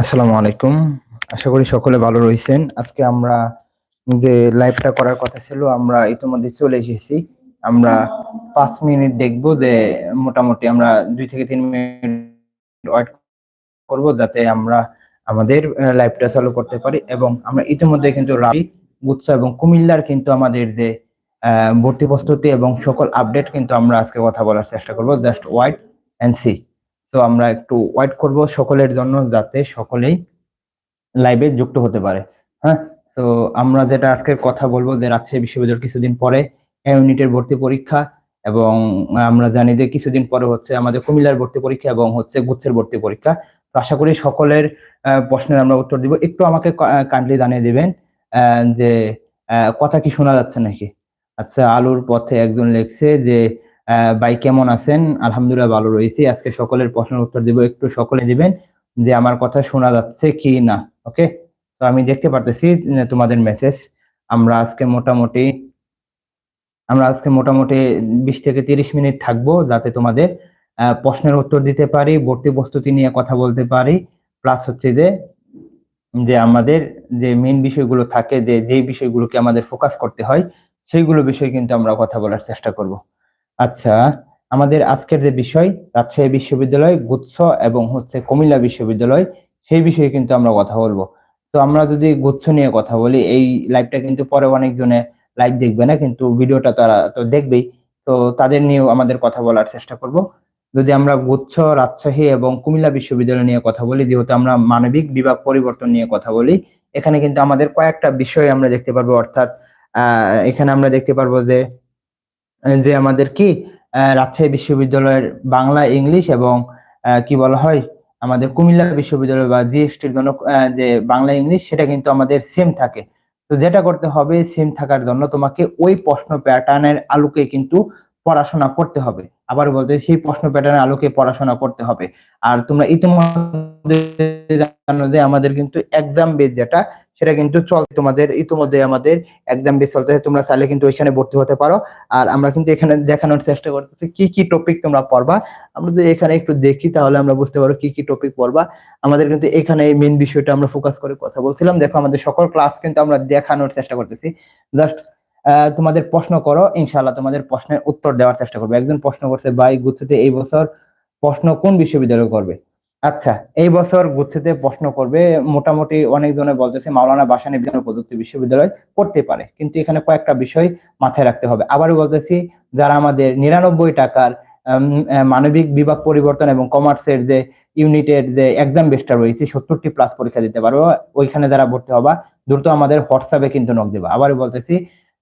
আসসালামু আলাইকুম। আশা করি সকলে ভালো রয়েছেন। আজকে আমরা যে লাইভটা করার কথা ছিল, আমরা ইতিমধ্যে চলে এসেছি। আমরা পাঁচ মিনিট দেখব যে মোটামুটি আমরা দুই থেকে তিন মিনিট ওয়েট করব যাতে আমরা আমাদের লাইভটা চালু করতে পারি। এবং আমরা ইতিমধ্যে কিন্তু রাবি, গুচ্ছ এবং কুমিল্লার কিন্তু আমাদের যে ভর্তি প্রস্তুতি এবং সকল আপডেট কিন্তু আমরা আজকে কথা বলার চেষ্টা করব। জাস্ট ওয়াইট এন্ড সি তো আমরা একটু ওয়েট করব সকলের জন্য যাতে সকলেই লাইভে যুক্ত হতে পারে হ্যাঁ? তো আমরা যেটা আজকে কথা বলব যে রাজশাহী বিশ্ববিদ্যালয় কিছুদিন পরে ইউনিটের ভর্তি পরীক্ষা এবং আমরা জানি যে কিছুদিন পরে হচ্ছে আমাদের কুমিল্লার ভর্তি পরীক্ষা এবং হচ্ছে গুচ্ছের ভর্তি পরীক্ষা। তো আশা করি সকলের প্রশ্নের আমরা উত্তর দিব। একটু আমাকে কাইন্ডলি জানিয়ে দিবেন যে কথা কি শোনা যাচ্ছে নাকি? আচ্ছা আলুর পথে একজন লিখছে যে ভাই কেমন আছেন? আলহামদুলিল্লাহ ভালো রয়েছি। আজকে সকলের প্রশ্নের উত্তর দিব। একটু সকলে দিবেন যে আমার কথা শোনা যাচ্ছে কি না, ওকে? তো আমি দেখতে পারতেছি তোমাদের মেসেজ আমরা আজকে মোটামুটি, আমরা আজকে মোটামুটি বিশ থেকে তিরিশ মিনিট থাকব যাতে তোমাদের প্রশ্নের উত্তর দিতে পারি, ভর্তি প্রস্তুতি নিয়ে কথা বলতে পারি। প্লাস হচ্ছে যে যে আমাদের যে মেন বিষয়গুলো থাকে, যে, যেই বিষয়গুলোকে আমাদের ফোকাস করতে হয়, সেইগুলো বিষয় কিন্তু আমরা কথা বলার চেষ্টা করব। আচ্ছা আমাদের আজকের যে বিষয়, রাজশাহী বিশ্ববিদ্যালয়, গুচ্ছ এবং হচ্ছে কুমিল্লা বিশ্ববিদ্যালয়, সেই বিষয়ে কিন্তু আমরা কথা বলব। তো আমরা যদি গুচ্ছ নিয়ে কথা বলি, এই লাইভটা কিন্তু পরে অনেকজনে লাইভ দেখবে না, কিন্তু ভিডিওটা তারা তো দেখবেই। তো তাদের নিয়েও আমাদের কথা বলার চেষ্টা করব। যদি আমরা গুচ্ছ, রাজশাহী এবং কুমিল্লা বিশ্ববিদ্যালয় নিয়ে কথা বলি, যেহেতু আমরা মানবিক বিভাগ পরিবর্তন নিয়ে কথা বলি, এখানে কিন্তু আমাদের কয়েকটা বিষয় আমরা দেখতে পারব। অর্থাৎ এখানে আমরা দেখতে পারব যে যে আমাদের কি রাজশাহী বিশ্ববিদ্যালয়ের বাংলা, ইংলিশ এবং কি বলা হয়, আমাদের কুমিল্লা বিশ্ববিদ্যালয় বা জিএসটির জন্য যে বাংলা, ইংলিশ, সেটা কিন্তু আমাদের সেম থাকে। তো যেটা করতে হবে সেম থাকার জন্য তোমাকে ওই প্রশ্ন প্যাটার্নের আলোকে কিন্তু পড়াশোনা করতে হবে। আবার বলতে, সেই প্রশ্ন প্যাটার্নের আলোকে পড়াশোনা করতে হবে। আর তোমরা ইতিমধ্যে জানো যে আমাদের কিন্তু এক্সাম বেস যেটা সেটা কিন্তু চল তোমাদের, ইতিমধ্যে আমাদের এক্সাম বেস চলতেছে তোমরা চাইলে কিন্তু ওইখানে ভর্তি হতে পারো। আর আমরা কিন্তু এখানে দেখানোর চেষ্টা করতেছি, কি কি টপিক তোমরা পড়বা। আমরা যদি এখানে একটু দেখি, তাহলে আমরা বুঝতে পারো কি কি টপিক পড়বা। আমাদের কিন্তু এখানে এই মেন বিষয়টা আমরা ফোকাস করে কথা বলছিলাম। দেখো, আমাদের সকল ক্লাস কিন্তু আমরা দেখানোর চেষ্টা করতেছি। জাস্ট তোমাদের প্রশ্ন করো ইনশাল্লাহ তোমাদের প্রশ্নের উত্তর দেওয়ার চেষ্টা করব। একজন প্রশ্ন করছে, ভাই, গুচ্ছতে এই বছর প্রশ্ন কোন বিশ্ববিদ্যালয় করবে? আচ্ছা এই বছর গুচ্ছতে প্রশ্ন করবে, মোটামুটি অনেকজনে বলতেছে মাওলানা ভাসানী বিজ্ঞান ও প্রযুক্তি বিশ্ববিদ্যালয় করতে পারে, কিন্তু এখানে কয়েকটা বিষয় মাথায় রাখতে হবে। আবারও বলতেছি, যারা আমাদের নিরানব্বই টাকার মানবিক বিভাগ পরিবর্তন এবং কমার্সের যে ইউনিটের যে এক্সাম বেসটা রয়েছে, সত্তরটি প্লাস পরীক্ষা দিতে পারব ওইখানে যারা ভর্তি হবা, দ্রুত আমাদের হোয়াটসঅ্যাপে কিন্তু নক দেবা। আবারও বলতেছি,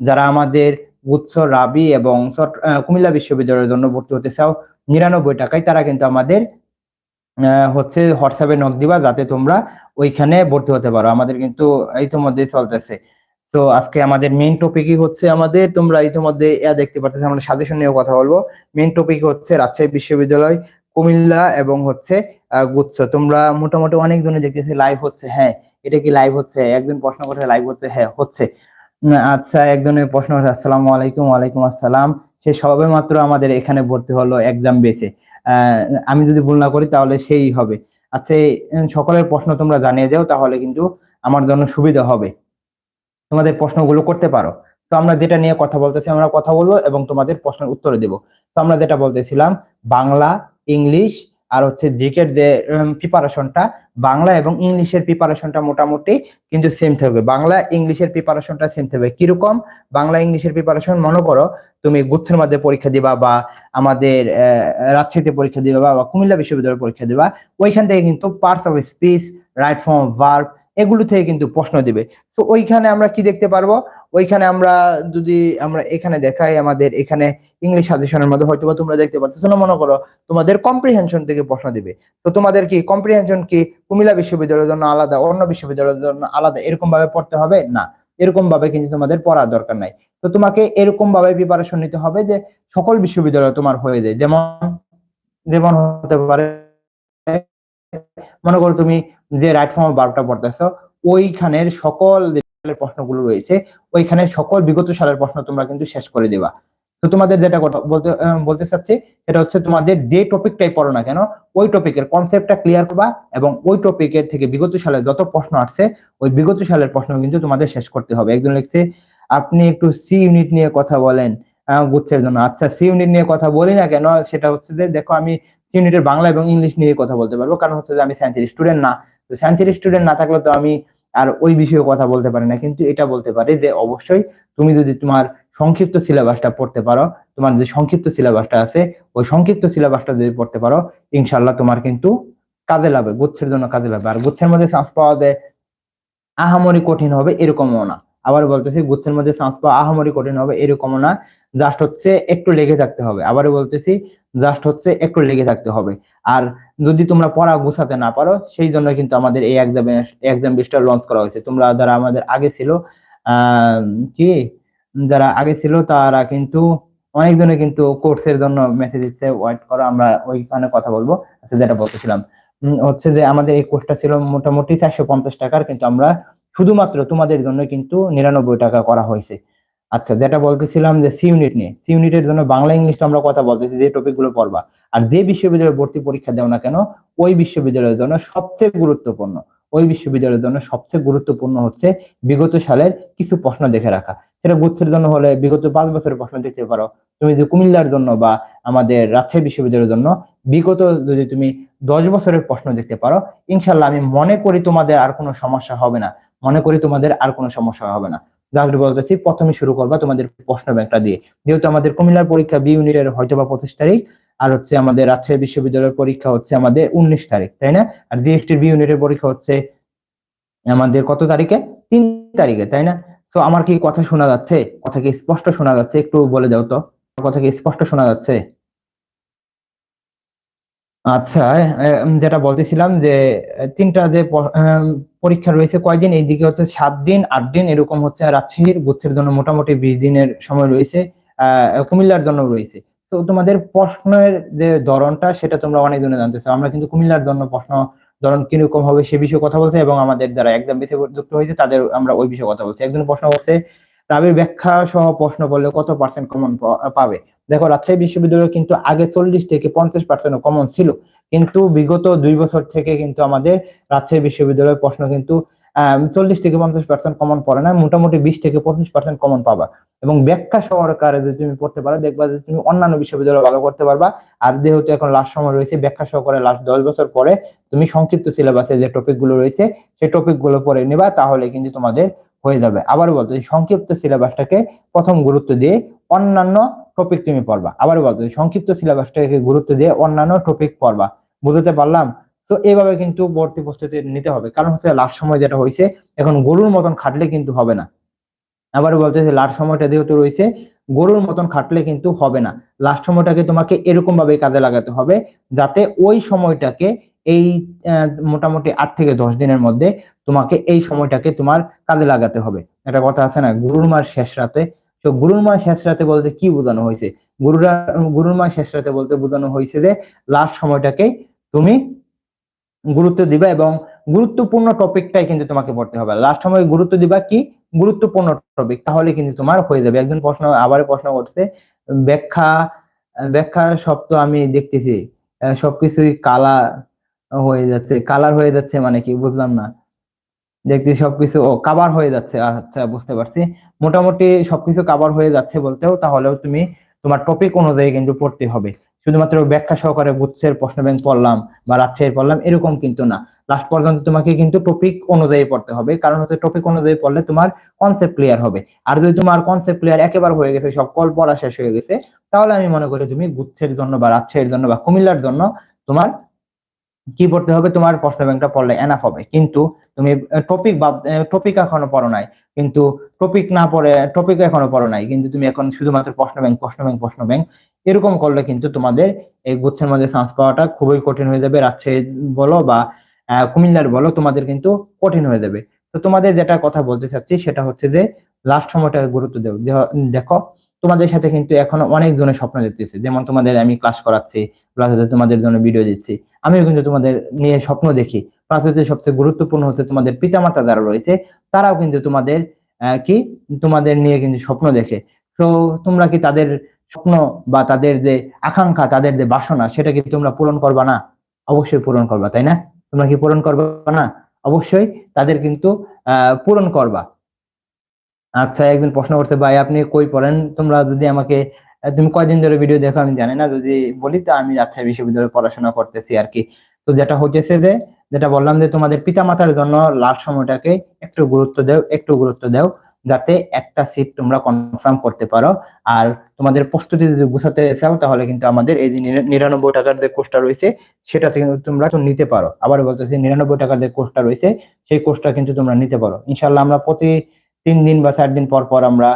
যারা আমাদের গুচ্ছ রাবি এবং কুমিল্লা বিশ্ববিদ্যালয়ের জন্য ভর্তি হতে চাও, নিরানব্বই টাকায় তারা কিন্তু আমাদের হচ্ছে হোয়াটসঅ্যাপে নক দিবা যাতে তোমরা ওইখানে ভর্তি হতে পারো। আমাদের কিন্তু ইতিমধ্যে চলতেছে। তো আজকে আমাদের মেইন টপিকই হচ্ছে আমাদের তোমরা ইতিমধ্যে ইয়া দেখতে পাচ্ছ আমরা সাজেশন নিয়েও কথা বলব। মেইন টপিক হচ্ছে রাজশাহী বিশ্ববিদ্যালয় কুমিল্লা এবং হচ্ছে গুচ্ছ। তোমরা মোটামুটি অনেকজনে দেখতেছি লাইভ হচ্ছে হ্যাঁ। এটা কি লাইভ হচ্ছে? একজন প্রশ্ন করছে লাইভ হচ্ছে? হ্যাঁ হচ্ছে। আচ্ছা একজনের প্রশ্ন আসসালামু আলাইকুম ওয়ালাইকুম আসসালাম। সে সবে মাত্র আমাদের এখানে ভর্তি হলো এক্সাম আহ, আমি যদি ভুল না করি তাহলে সেই হবে। আচ্ছা সকলের প্রশ্ন তোমরা জানিয়ে দাও, তাহলে কিন্তু আমার জন্য সুবিধা হবে। তোমাদের প্রশ্নগুলো করতে পারো। তো আমরা যেটা নিয়ে কথা বলতেছি, আমরা কথা বলব এবং তোমাদের প্রশ্নের উত্তর দেব। তো আমরা যেটা বলতেছিলাম, বাংলা, ইংলিশ আর হচ্ছে জিকের যে প্রিপারেশনটা বাংলা এবং ইংলিশের প্রিপারেশনটা মোটামুটি কিন্তু সেম থাকবে। বাংলা, ইংলিশের প্রিপারেশনটা সেম থাকবে। কীরকম? বাংলা, ইংলিশের প্রিপারেশন মনে করো তুমি গুচ্ছের মধ্যে পরীক্ষা দিবা বা আমাদের রাজশাহীতে পরীক্ষা দিবা বা কুমিল্লা বিশ্ববিদ্যালয়ে পরীক্ষা দিবা, ওইখান থেকে কিন্তু parts of speech right form verb এগুলো থেকে কিন্তু প্রশ্ন দিবে। তো ওইখানে আমরা কি দেখতে পারব? ওইখানে আমরা যদি আমরা এখানে দেখাই আমাদের এখানে ইংলিশ সাজেশনের মধ্যে হয়তো বা তোমরা দেখতে পাচ্ছ না মনে করো, তোমাদের কম্প্রিহেনশন থেকে প্রশ্ন দিবে। তো তোমাদের কি কম্প্রিহেনশন কি কুমিল্লা বিশ্ববিদ্যালয়ের জন্য আলাদা, অন্য বিশ্ববিদ্যালয়ের জন্য আলাদা এরকম ভাবে পড়তে হবে? না। এরকম ভাবে কিন্তু তোমাদের পড়ার দরকার নাই। তো তোমাকে এরকম ভাবে প্রিপারেশন নিতে হবে যে সকল বিশ্ববিদ্যালয় তোমার হয়ে যায়। যেমন যেমন হতে পারে, মনে করো তুমি যে রাইট ফর্ম বারোটা পড়তেছো, ওইখানের সকল প্রশ্নগুলো রয়েছে ওইখানে সকল বিগত সালের প্রশ্ন তোমরা কিন্তু শেষ করে দিবা। তো তোমাদের যেটা কথা বলতে বলতে চাচ্ছি, সেটা হচ্ছে তোমাদের যে টপিকটাই পড়ো না কেন, ওই টপিকের কনসেপ্টটা ক্লিয়ার করবা এবং ওই টপিকের থেকে বিগত সালে যত প্রশ্ন আসছে, ওই বিগত সালের প্রশ্ন কিন্তু তোমাদের শেষ করতে হবে। একজন লিখছে, আপনি একটু সি ইউনিট নিয়ে কথা বলেন। গুচ্ছের জন্য আচ্ছা সি ইউনিট নিয়ে কথা বলি না কেন, সেটা হচ্ছে যে, দেখো আমি সি ইউনিটের বাংলা এবং ইংলিশ নিয়ে কথা বলতে পারব। কারণ হচ্ছে যে, আমি সায়েন্সের স্টুডেন্ট না। তো সায়েন্সের স্টুডেন্ট না থাকলে তো আমি আর ওই বিষয়ে কথা বলতে পারি না। কিন্তু এটা বলতে পারি যে, অবশ্যই তুমি যদি তোমার সংক্ষিপ্ত সিলেবাসটা পড়তে পারো। তোমার যে সংক্ষিপ্ত সিলেবাসটা আছে, ওই সংক্ষিপ্ত সিলেবাসটা যদি পড়তে পারো ইনশাল্লাহ তোমার কিন্তু কাজে লাগবে, গুচ্ছের জন্য কাজে লাগবে। আর গুচ্ছের মধ্যে চান্স পাওয়া যায় আহামরি কঠিন হবে এরকমও না। আবার বলতেছি, গুচ্ছের মধ্যে চান্স পাওয়া আহামরি কঠিন হবে এরকমও না। জাস্ট হচ্ছে একটু লেগে থাকতে হবে। আবারও বলতেছি জাস্ট হচ্ছে একটু লেগে থাকতে হবে। আর যদি তোমরা পড়া গুছাতে না পারো, সেই জন্য কিন্তু আমাদের এই এক্সাম এক্সাম বিসটা লঞ্চ করা হয়েছে। তোমরা যারা আমাদের আগে ছিল, আহ, কি? যারা আগে ছিল তারা কিন্তু অনেকজনে কিন্তু কোর্সের জন্য মেসেজ দিচ্ছে ওয়েট করো, আমরা ওইখানে কথা বলব। আচ্ছা যেটা বলতেছিলাম হচ্ছে যে আমাদের এই কোর্সটা ছিল মোটামুটি চারশো পঞ্চাশ টাকার, কিন্তু আমরা শুধুমাত্র তোমাদের জন্য কিন্তু নিরানব্বই টাকা করা হয়েছে। আচ্ছা যেটা বলতেছিলাম যে সি ইউনিট নিয়ে সি ইউনিটের জন্য বাংলা ইংলিশ তো আমরা কথা বলতেছি, যে টপিকগুলো পড়বা। আর যে বিশ্ববিদ্যালয়ে ভর্তি পরীক্ষা দাও না কেন, ওই বিশ্ববিদ্যালয়ের জন্য সবচেয়ে গুরুত্বপূর্ণ, ওই বিশ্ববিদ্যালয়ের জন্য সবচেয়ে গুরুত্বপূর্ণ হচ্ছে বিগত সালের কিছু প্রশ্ন দেখে রাখা। সেটা গুচ্ছের জন্য হলে বিগত পাঁচ বছরের প্রশ্ন দেখতে পারো। তুমি যদি কুমিল্লার জন্য বা আমাদের রাজশাহী বিশ্ববিদ্যালয়ের জন্য বিগত যদি তুমি দশ বছরের প্রশ্ন দেখতে পারো ইনশাল্লাহ আমি মনে করি তোমাদের আর কোনো সমস্যা হবে না। মনে করি তোমাদের আর কোনো সমস্যা হবে না। বলতেছি, প্রথমে শুরু করবা তোমাদের প্রশ্ন ব্যাংকটা দিয়ে। যেহেতু আমাদের কুমিল্লার পরীক্ষা বি ইউনিটের হয়তো বা পঁচিশ তারিখ, আর হচ্ছে আমাদের রাজশাহী বিশ্ববিদ্যালয়ের পরীক্ষা হচ্ছে আমাদের উনিশ তারিখ, তাই না? আর জিএসটির বি ইউনিটের পরীক্ষা হচ্ছে আমাদের কত তারিখে? তিন তারিখে, তাই না? তো আমার কি কথা শোনা যাচ্ছে? কথা কি স্পষ্ট শোনা যাচ্ছে? একটু বলে দাও তো। কথা কি স্পষ্ট শোনা যাচ্ছে? আচ্ছা যেটা বলতেছিলাম যে তিনটা যে পরীক্ষা রয়েছে কয়দিন? এইদিকে হচ্ছে সাত দিন, আট দিন, এরকম হচ্ছে রাজশাহীর গুচ্ছের জন্য মোটামুটি বিশ দিনের সময় রয়েছে কুমিল্লার জন্য রয়েছে। তো তোমাদের প্রশ্নের যে ধরনটা, সেটা তোমরা অনেক জনে জানতেছো আমরা কিন্তু কুমিল্লার জন্য প্রশ্ন ধরন কীরকম হবে সে বিষয়ে কথা বলছে এবং আমাদের যারা একদম যুক্ত হয়েছে, তাদের আমরা ওই বিষয়ে কথা বলছি। একজন প্রশ্ন করছে, রাবির ব্যাখ্যা সহ প্রশ্ন করলে কত পার্সেন্ট কমন পাবে? দেখো, রাজশাহী বিশ্ববিদ্যালয় কিন্তু আগে চল্লিশ থেকে পঞ্চাশ পার্সেন্ট কমন ছিল। কিন্তু বিগত দুই বছর থেকে কিন্তু আমাদের রাজশাহী বিশ্ববিদ্যালয়ের প্রশ্ন কিন্তু চল্লিশ থেকে পঞ্চাশ পার্সেন্ট কমন পড়ে না, মোটামুটি বিশ থেকে পঁচিশ পার্সেন্ট কমন পাবা। এবং ব্যাখ্যা সহকারে যদি তুমি পড়তে পারো, দেখবা যে তুমি অন্যান্য বিশ্ববিদ্যালয় ভালো করতে পারবা। আর যেহেতু এখন লাস্ট সময় রয়েছে, ব্যাখ্যা সহকারে লাস্ট দশ বছর পরে তুমি সংক্ষিপ্ত সিলেবাসে যে টপিকগুলো রয়েছে, সেই টপিকগুলো পড়ে নিবা, তাহলে কিন্তু তোমাদের হয়ে যাবে। আবার বলতো সংক্ষিপ্ত সিলেবাসটাকে প্রথম গুরুত্ব দিয়ে অন্যান্য টপিক তুমি পড়বা। আবার বলতো সংক্ষিপ্ত সিলেবাসটাকে গুরুত্ব দিয়ে অন্যান্য টপিক পড়বা। বুঝতে পারলাম? তো এইভাবে কিন্তু ভর্তি প্রস্তুতি নিতে হবে। কারণ হচ্ছে লাস্ট সময় যেটা হয়েছে, এখন গরুর মতন খাটলে কিন্তু হবে না। আবার বলতেছে লাস্ট সময়টা যেহেতু রয়েছে, গরুর মতন খাটলে কিন্তু হবে না। লাস্ট সময়টাকে তোমাকে এরকম ভাবে কাজে লাগাতে হবে, যাতে ওই সময়টাকে এই মোটামুটি আট থেকে দশ দিনের মধ্যে তোমাকে এই সময়টাকে তোমার কাজে লাগাতে হবে। একটা কথা আছে না, গুরুর মার শেষ রাতে, তো গুরুর মার শেষ রাতে বলতে কি বোঝানো হয়েছে? গুরুরা, গুরুর মার শেষ রাতে বলতে বোঝানো হয়েছে যে লাস্ট সময়টাকে তুমি গুরুত্ব দিবা এবং গুরুত্বপূর্ণ টপিকটাই কিন্তু তোমাকে পড়তে হবে। লাস্ট সময় গুরুত্ব দিবা কি? গুরুত্বপূর্ণ টপিক তাহলে কিন্তু তোমার হয়ে যাবে। একজন প্রশ্ন আবার প্রশ্ন করছে, ব্যাখ্যা ব্যাখ্যা সব তো আমি দেখতেছি। সবকিছুই কালা হয়ে যাচ্ছে কালার হয়ে যাচ্ছে মানে কি বুঝলাম না। দেখতে সবকিছু, ও কাবার হয়ে যাচ্ছে। আচ্ছা বুঝতে পারছি। মোটামুটি সবকিছু কাভার হয়ে যাচ্ছে বলতেও, তাহলেও তুমি তোমার টপিক অনুযায়ী কিন্তু পড়তে হবে। শুধুমাত্র ব্যাখ্যা সহকারে গুচ্ছের প্রশ্ন ব্যাংক পড়লাম বা রাজশাহীর পড়লাম, এরকম কিন্তু না। লাস্ট পর্যন্ত তোমাকে কিন্তু টপিক অনুযায়ী পড়তে হবে। কারণ হচ্ছে টপিক অনুযায়ী পড়লে তোমার কনসেপ্ট ক্লিয়ার হবে। আর যদি তোমার কনসেপ্ট ক্লিয়ার একেবারে হয়ে গেছে সব কল পড়া শেষ হয়ে গেছে, তাহলে আমি মনে করি তুমি গুচ্ছের জন্য বা রাজশাহীর জন্য বা কুমিল্লার জন্য তোমার কি পড়তে হবে? তোমার প্রশ্ন ব্যাংকটা পড়লে এনাফ হবে। কিন্তু তুমি টপিক বাদ টপিক এখনও পড়ো নাই। কিন্তু টপিক না পড়ে টপিক এখনও পড়ো নাই। কিন্তু তুমি এখন শুধুমাত্র প্রশ্ন ব্যাংক প্রশ্ন ব্যাংক প্রশ্ন ব্যাংক এরকম করলে কিন্তু তোমাদের এই গুচ্ছের মধ্যে চান্স পাওয়াটা খুবই কঠিন হয়ে যাবে। রাজশাহী বলো বা কুমিল্লার বলো, তোমাদের কিন্তু কঠিন হয়ে যাবে। তো তোমাদের যেটা কথা বলতে চাচ্ছি সেটা হচ্ছে যে লাস্ট সময়টাকে গুরুত্ব দেহ- দেখো, তোমাদের সাথে কিন্তু এখন অনেক জনের স্বপ্ন দেখতেছে। যেমন তোমাদের আমি ক্লাস করাচ্ছি প্লাস হচ্ছে তোমাদের জন্য ভিডিও দিচ্ছি। আমিও কিন্তু তোমাদের নিয়ে স্বপ্ন দেখি। প্লাস হচ্ছে সবচেয়ে গুরুত্বপূর্ণ হচ্ছে তোমাদের পিতামাতা যারা রয়েছে, তারাও কিন্তু তোমাদের কি? তোমাদের নিয়ে কিন্তু স্বপ্ন দেখে। তো তোমরা কি তাদের স্বপ্ন বা তাদের যে আকাঙ্ক্ষা, তাদের যে বাসনা, সেটা কি তোমরা পূরণ করবা না? অবশ্যই পূরণ করবা, তাই না? তোমরা কি পূরণ করবা না? অবশ্যই তাদের কিন্তু পূরণ করবা। আচ্ছা একজন প্রশ্ন করছে, ভাই, আপনি কই পড়েন? তোমরা যদি আমাকে তুমি কয়দিন ধরে ভিডিও দেখো, আমি জানি না, যদি বলি তো আমি রাজশাহী বিশ্ববিদ্যালয়ে পড়াশোনা করতেছি আর কি। তো যেটা হচ্ছে যে, যেটা বললাম যে, তোমাদের পিতামাতার জন্য লাস্ট সময়টাকে একটু গুরুত্ব দাও, একটু গুরুত্ব দাও। যাতে একটা সিট তোমরা কনফার্ম করতে পারো। আর তোমাদের প্রস্তুতি যদি গুছাতে চাও, তাহলে কিন্তু আমাদের এই যে নিরানব্বই টাকার যে কোর্সটা রয়েছে সেটা থেকে তোমরা তো নিতে পারো। আবার বলতেছি, নিরানব্বই টাকার যে কোর্সটা রয়েছে, সেই কোর্সটা কিন্তু তোমরা নিতে পারো। ইনশাল্লাহ আমরা প্রতি তিন দিন বা চার দিন পর পর আমরা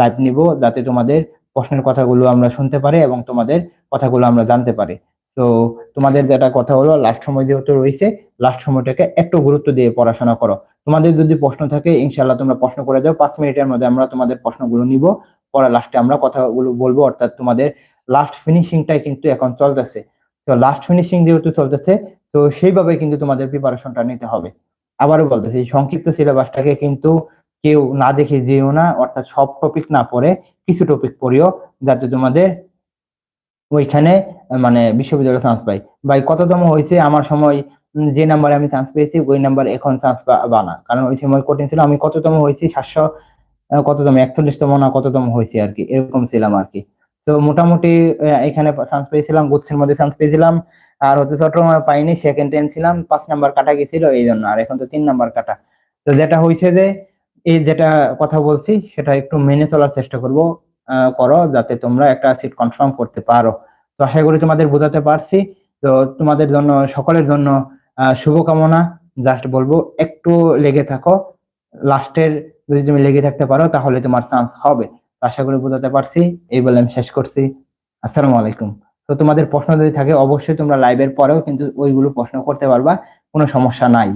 লাইভ নিব, যাতে তোমাদের প্রশ্নের কথাগুলো আমরা শুনতে পারি এবং তোমাদের কথাগুলো আমরা জানতে পারি। তো তোমাদের যেটা কথা হলো লাস্ট সময় যেহেতু রয়েছে লাস্ট সময়টাকে একটু গুরুত্ব দিয়ে পড়াশোনা করো। তোমাদের যদি প্রশ্ন থাকে ইনশাল্লাহ তোমরা প্রশ্ন করে যাও। পাঁচ মিনিটের মধ্যে আমরা তোমাদের প্রশ্নগুলো নিব। পরে লাস্টে আমরা কথাগুলো বলব, অর্থাৎ তোমাদের লাস্ট ফিনিশিংটাই কিন্তু এখন চলতেছে। তো লাস্ট ফিনিশিং যেহেতু চলতেছে, তো সেইভাবে কিন্তু তোমাদের প্রিপারেশনটা নিতে হবে। আবারও বলতেছি সংক্ষিপ্ত সিলেবাসটাকে কিন্তু কেউ না দেখে যেও না, অর্থাৎ সব টপিক না পড়ে, কিছু টপিক পড়িও, যাতে তোমাদের ওইখানে মানে বিশ্ববিদ্যালয়ে চান্স পাই। ভাই, কততম হয়েছে? আমার সময় যে নাম্বারে আমি চান্স পেয়েছি, ওই নাম্বার এখন চান্স পাবা না। কারণ ওই সময় কঠিন ছিল। আমি কততম হয়েছি? সাতশো কততম? একচল্লিশতম না কততম হয়েছে আর কি? এরকম ছিলাম আর কি। তো মোটামুটি এখানে চান্স পেয়েছিলাম, গুচ্ছের মধ্যে চান্স পেয়েছিলাম। আর হচ্ছে চট্টগ্রামে পাইনি সেকেন্ড টাইম ছিলাম। পাঁচ নাম্বার কাটা গেছিল, এই জন্য। আর এখন তো তিন নাম্বার কাটা। তো যেটা হয়েছে যে, এই যেটা কথা বলছি, সেটা একটু মেনে চলার চেষ্টা করব। করো যাতে তোমরা একটা সিট কনফার্ম করতে পারো। তো আশা করি তোমাদের বোঝাতে পারছি। তো তোমাদের জন্য, সকলের জন্য শুভকামনা। জাস্ট বলব, একটু লেগে থাকো। লাস্টের যদি তুমি লেগে থাকতে পারো, তাহলে তোমার চান্স হবে। আশা করি বোঝাতে পারছি। এই বলে আমি শেষ করছি। আসসালামু আলাইকুম। তো তোমাদের প্রশ্ন যদি থাকে, অবশ্যই তোমরা লাইভের পরেও কিন্তু ওইগুলো প্রশ্ন করতে পারবা। কোনো সমস্যা নাই।